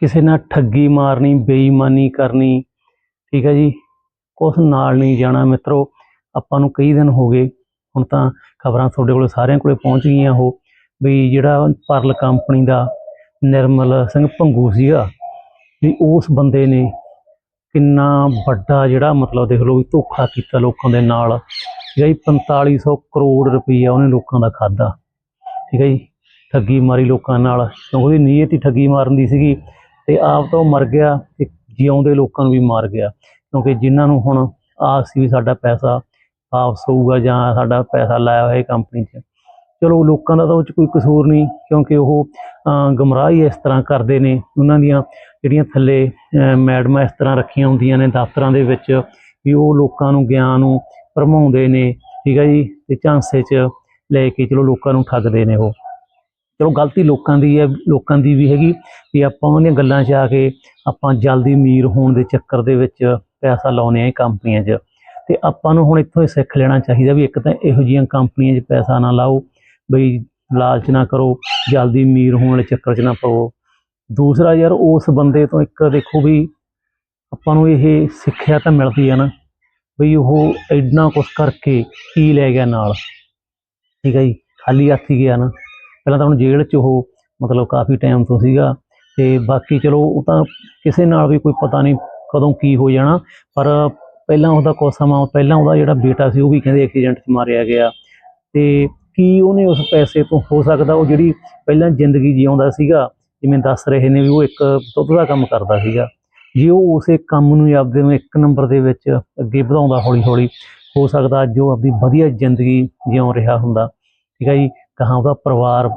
ਕਿਸੇ ਨਾਲ ਠੱਗੀ ਮਾਰਨੀ, ਬੇਈਮਾਨੀ ਕਰਨੀ, ਠੀਕ ਹੈ ਜੀ? ਕੁਛ ਨਾਲ ਨਹੀਂ ਜਾਣਾ ਮਿੱਤਰੋ, ਆਪਾਂ ਨੂੰ ਕਈ ਦਿਨ ਹੋ ਗਏ, ਹੁਣ ਤਾਂ ਖਬਰਾਂ ਤੁਹਾਡੇ ਕੋਲ ਸਾਰਿਆਂ ਕੋਲੇ ਪਹੁੰਚ ਗਈਆਂ ਉਹ ਵੀ ਜਿਹੜਾ ਪਰਲ ਕੰਪਨੀ ਦਾ ਨਿਰਮਲ ਸਿੰਘ ਭੰਗੂ ਸੀਗਾ, ਵੀ ਉਸ ਬੰਦੇ ਨੇ ਕਿੰਨਾ ਵੱਡਾ ਜਿਹੜਾ ਮਤਲਬ ਦੇਖ ਲਓ ਵੀ ਧੋਖਾ ਕੀਤਾ ਲੋਕਾਂ ਦੇ ਨਾਲ, ਠੀਕ ਹੈ ਜੀ? 4500 ਕਰੋੜ ਰੁਪਈਆ ਉਹਨੇ ਲੋਕਾਂ ਦਾ ਖਾਦਾ ਠੀਕ ਹੈ ਜੀ? ਠੱਗੀ ਮਾਰੀ ਲੋਕਾਂ ਨਾਲ, ਕਿਉਂਕਿ ਉਹਦੀ ਨੀਅਤ ਹੀ ਠੱਗੀ ਮਾਰਨ ਦੀ ਸੀਗੀ ਤੇ ਆਪ ਤਾਂ ਉਹ ਮਰ ਗਿਆ ਤੇ ਜਿਉਂਦੇ ਲੋਕਾਂ ਨੂੰ ਵੀ ਮਾਰ ਗਿਆ। ਕਿਉਂਕਿ ਜਿਨ੍ਹਾਂ ਨੂੰ ਹੁਣ ਆਸ ਸੀ ਵੀ ਸਾਡਾ ਪੈਸਾ ਵਾਪਸ ਹੋਊਗਾ ਜਾਂ ਸਾਡਾ ਪੈਸਾ ਲਾਇਆ ਹੋਇਆ ਕੰਪਨੀ 'ਚ। ਚਲੋ ਲੋਕਾਂ ਦਾ ਤਾਂ ਉਹ 'ਚ ਕੋਈ ਕਸੂਰ ਨਹੀਂ, ਕਿਉਂਕਿ ਉਹ ਗਮਰਾਹੀ ਇਸ ਤਰ੍ਹਾਂ ਕਰਦੇ ਨੇ। ਉਹਨਾਂ ਦੀਆਂ ਜਿਹੜੀਆਂ ਥੱਲੇ ਮੈਡਮਾਂ ਇਸ ਤਰ੍ਹਾਂ ਰੱਖੀਆਂ ਹੁੰਦੀਆਂ ਨੇ ਦਫ਼ਤਰਾਂ ਦੇ ਵਿੱਚ ਵੀ ਉਹ ਲੋਕਾਂ ਨੂੰ ਗਿਆਨ ਨੂੰ ਭਰਮਾਉਂਦੇ ਨੇ, ਠੀਕ ਹੈ ਜੀ? ਤੇ ਝਾਂਸੇ 'ਚ ਲੈ ਕੇ ਚਲੋ ਲੋਕਾਂ ਨੂੰ ਠੱਗਦੇ ਨੇ ਉਹ। ਚਲੋ ਗਲਤੀ ਲੋਕਾਂ ਦੀ ਹੈ, ਲੋਕਾਂ ਦੀ ਵੀ ਹੈਗੀ ਵੀ ਆਪਾਂ ਉਹਨਾਂ ਦੀਆਂ ਗੱਲਾਂ 'ਚ ਆ ਕੇ ਆਪਾਂ ਜਲਦੀ ਅਮੀਰ ਹੋਣ ਦੇ ਚੱਕਰ ਦੇ ਵਿੱਚ ਪੈਸਾ ਲਾਉਨੇ ਆ ਇਹ ਕੰਪਨੀਆਂ 'ਚ। ਤੇ ਆਪਾਂ ਨੂੰ ਹੁਣ ਇੱਥੋਂ ਇਹ ਸਿੱਖ ਲੈਣਾ ਚਾਹੀਦਾ ਵੀ ਇੱਕ ਤਾਂ ਇਹੋ ਜਿਹੀਆਂ ਕੰਪਨੀਆਂ 'ਚ ਪੈਸਾ ਨਾ ਲਾਓ, ਬਈ ਲਾਲਚ ਨਾ ਕਰੋ, ਜਲਦੀ ਅਮੀਰ ਹੋਣ ਵਾਲੇ ਚੱਕਰ 'ਚ ਨਾ ਪਵੋ। ਦੂਸਰਾ ਯਾਰ ਉਸ ਬੰਦੇ ਤੋਂ ਇੱਕ ਦੇਖੋ ਵੀ ਆਪਾਂ ਨੂੰ ਇਹ ਸਿੱਖਿਆ ਤਾਂ ਮਿਲਦੀ ਆ ਨਾ, ਬਈ ਉਹ ਇੰਨਾ ਕੁਛ ਕਰਕੇ ਕੀ ਲੈ ਗਿਆ ਨਾਲ। ਠੀਕ ਹੈ ਜੀ, ਖਾਲੀ ਹੱਥ ਹੀ ਗਿਆ ਨਾ। ਪਹਿਲਾਂ ਤਾਂ ਹੁਣ ਜੇਲ੍ਹ 'ਚ ਉਹ ਮਤਲਬ ਕਾਫੀ ਟਾਈਮ ਤੋਂ ਸੀਗਾ ਤੇ ਬਾਕੀ ਚਲੋ ਉਹ ਤਾਂ ਕਿਸੇ ਨਾਲ ਵੀ ਕੋਈ ਪਤਾ ਨਹੀਂ ਕਦੋਂ ਕੀ ਹੋ ਜਾਣਾ, ਪਰ ਪਹਿਲਾਂ ਉਹਦਾ ਕੁਝ ਸਮਾਂ, ਪਹਿਲਾਂ ਉਹਦਾ ਜਿਹੜਾ ਬੇਟਾ ਸੀ ਉਹ ਵੀ ਕਹਿੰਦੇ ਐਕਸੀਡੈਂਟ 'ਚ ਮਾਰਿਆ ਗਿਆ। ਤੇ ਕੀ ਉਹਨੇ ਉਸ ਪੈਸੇ ਤੋਂ ਹੋ ਸਕਦਾ, ਉਹ ਜਿਹੜੀ ਪਹਿਲਾਂ ਜ਼ਿੰਦਗੀ ਜਿਉਂਦਾ ਸੀਗਾ, ਜਿਵੇਂ ਦੱਸ ਰਹੇ ਨੇ ਵੀ ਉਹ ਇੱਕ ਦੁੱਧ ਦਾ ਕੰਮ ਕਰਦਾ ਸੀਗਾ, ਜੇ ਉਹ ਉਸੇ ਕੰਮ ਨੂੰ ਆਪਦੇ ਨੂੰ ਇੱਕ ਨੰਬਰ ਦੇ ਵਿੱਚ ਅੱਗੇ ਵਧਾਉਂਦਾ ਹੌਲੀ ਹੌਲੀ ਹੋ ਸਕਦਾ ਜੋ ਆਪਦੀ ਵਧੀਆ ਜ਼ਿੰਦਗੀ ਜਿਉਂ ਰਿਹਾ ਹੁੰਦਾ। ਠੀਕ ਹੈ ਜੀ? ਕਹਾਂ ਉਹਦਾ ਪਰਿਵਾਰ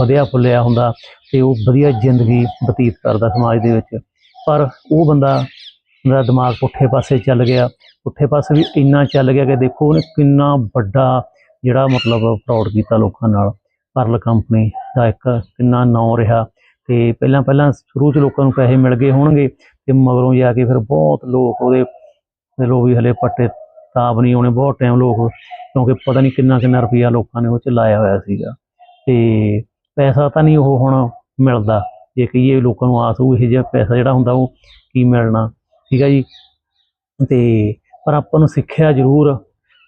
ਵਧਿਆ ਫੁੱਲਿਆ ਹੁੰਦਾ ਤੇ ਉਹ ਵਧੀਆ ਜ਼ਿੰਦਗੀ ਬਤੀਤ ਕਰਦਾ ਸਮਾਜ ਦੇ ਵਿੱਚ। ਪਰ ਉਹ ਬੰਦਾ ਦਾ ਦਿਮਾਗ ਪੁੱਠੇ ਪਾਸੇ ਚੱਲ ਗਿਆ। ਪੁੱਠੇ ਪਾਸੇ ਵੀ ਇੰਨਾ ਚੱਲ ਗਿਆ ਕਿ ਦੇਖੋ ਉਹਨੇ ਕਿੰਨਾ ਵੱਡਾ ਜਿਹੜਾ ਮਤਲਬ ਫਰਾਡ ਕੀਤਾ ਲੋਕਾਂ ਨਾਲ। ਪਰਲ ਕੰਪਨੀ ਦਾ ਇੱਕ ਕਿੰਨਾ ਨਾਂ ਰਿਹਾ ਤੇ ਪਹਿਲਾਂ ਪਹਿਲਾਂ ਸ਼ੁਰੂ ਚ ਲੋਕਾਂ ਨੂੰ ਪੈਸੇ ਮਿਲ ਗਏ ਹੋਣਗੇ ਤੇ ਮਗਰੋਂ ਜਾ ਕੇ ਫਿਰ ਬਹੁਤ ਲੋਕ ਉਹਦੇ ਦੇ ਲੋ ਵੀ ਹਲੇ ਪੱਟੇ ਤਾਬ ਨਹੀਂ ਆਉਣੇ ਬਹੁਤ ਟਾਈਮ ਲੋਕ ਕਿਉਂਕਿ ਪਤਾ ਨਹੀਂ ਕਿੰਨਾ ਕਿੰਨਾ ਰੁਪਈਆ ਲੋਕਾਂ ਨੇ ਉਹ ਚ ਲਾਇਆ ਹੋਇਆ ਸੀਗਾ। ਤੇ ਪੈਸਾ ਤਾਂ ਨਹੀਂ ਉਹ ਹੁਣ ਮਿਲਦਾ। ਜੇ ਕਹੀਏ ਲੋਕਾਂ ਨੂੰ ਆਸ ਉਹ ਇਹ ਜਿਹਾ ਪੈਸਾ ਜਿਹੜਾ ਹੁੰਦਾ ਉਹ ਕੀ ਮਿਲਣਾ, ਠੀਕ ਹੈ ਜੀ? ਤੇ ਪਰ ਆਪਾਂ ਨੂੰ ਸਿੱਖਿਆ ਜ਼ਰੂਰ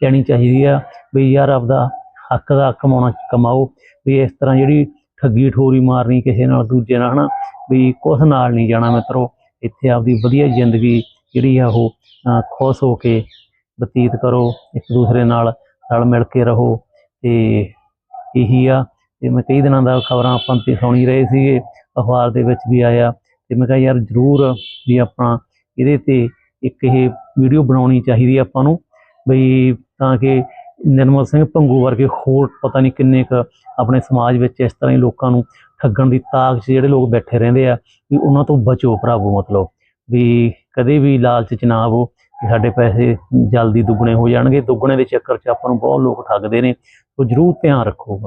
ਲੈਣੀ ਚਾਹੀਦੀ ਆ ਵੀ ਯਾਰ ਆਪਦਾ ਹੱਕ ਦਾ ਕਮਾਉਣਾ, ਕਮਾਓ, ਵੀ ਇਸ ਤਰ੍ਹਾਂ ਜਿਹੜੀ ਠੱਗੀ ਠੋਰੀ ਮਾਰਨੀ ਕਿਸੇ ਨਾਲ ਦੂਜੇ ਨਾਲ, ਹਨਾ? ਵੀ ਕੁਛ ਨਾਲ ਨਹੀਂ ਜਾਣਾ ਮਿੱਤਰੋ, ਇੱਥੇ ਆਪਦੀ ਵਧੀਆ ਜ਼ਿੰਦਗੀ ਜਿਹੜੀ ਆ ਉਹ ਖੁਸ਼ ਹੋ ਕੇ ਬਤੀਤ ਕਰੋ ਇੱਕ ਦੂਸਰੇ ਨਾਲ। ਰਲ ਮਿਲ ਕੇ ਰਹੋ ਤੇ ਇਹੀ ਆ। ਤੇ ਮੈਂ ਕਈ ਦਿਨਾਂ ਦਾ ਖਬਰਾਂ ਆਪਾਂ ਤੇ ਸੁਣੀ ਰਹੇ ਸੀਗੇ, ਅਖਬਾਰ ਦੇ ਵਿੱਚ ਵੀ ਆਇਆ। ਤੇ ਮੈਂ ਕਿਹਾ ਯਾਰ ਜ਼ਰੂਰ ਵੀ ਆਪਾਂ ਇਹਦੇ ਤੇ ਇੱਕ ਇਹ ਵੀਡੀਓ ਬਣਾਉਣੀ ਚਾਹੀਦੀ ਆਪਾਂ ਨੂੰ। ਬਈ ਤਾਂ ਕਿ ਨਿਰਮਲ ਸਿੰਘ ਭੰਗੂ ਵਰਗੇ ਹੋਰ ਪਤਾ ਨਹੀਂ ਕਿੰਨੇ ਕੁ ਆਪਣੇ ਸਮਾਜ ਵਿੱਚ ਇਸ ਤਰ੍ਹਾਂ ਹੀ ਲੋਕਾਂ ਨੂੰ ਠੱਗਣ ਦੀ ਤਾਕ 'ਚ ਜਿਹੜੇ ਲੋਕ ਬੈਠੇ ਰਹਿੰਦੇ ਆ, ਵੀ ਉਹਨਾਂ ਤੋਂ ਬਚੋ ਭਰਾਵੋ ਮਤਲਬ। ਵੀ ਕਦੇ ਵੀ ਲਾਲਚ 'ਚ ਨਾ ਆਵੋ। ਕਿ ਸਾਡੇ ਪੈਸੇ ਜਲਦੀ ਦੁੱਗਣੇ ਹੋ ਜਾਣਗੇ। ਦੁੱਗਣੇ ਦੇ ਚੱਕਰ 'ਚ ਆਪਾਂ ਨੂੰ ਬਹੁਤ ਲੋਕ ਠੱਗਦੇ ਨੇ। ਸੋ ਜ਼ਰੂਰ ਧਿਆਨ ਰੱਖੋ।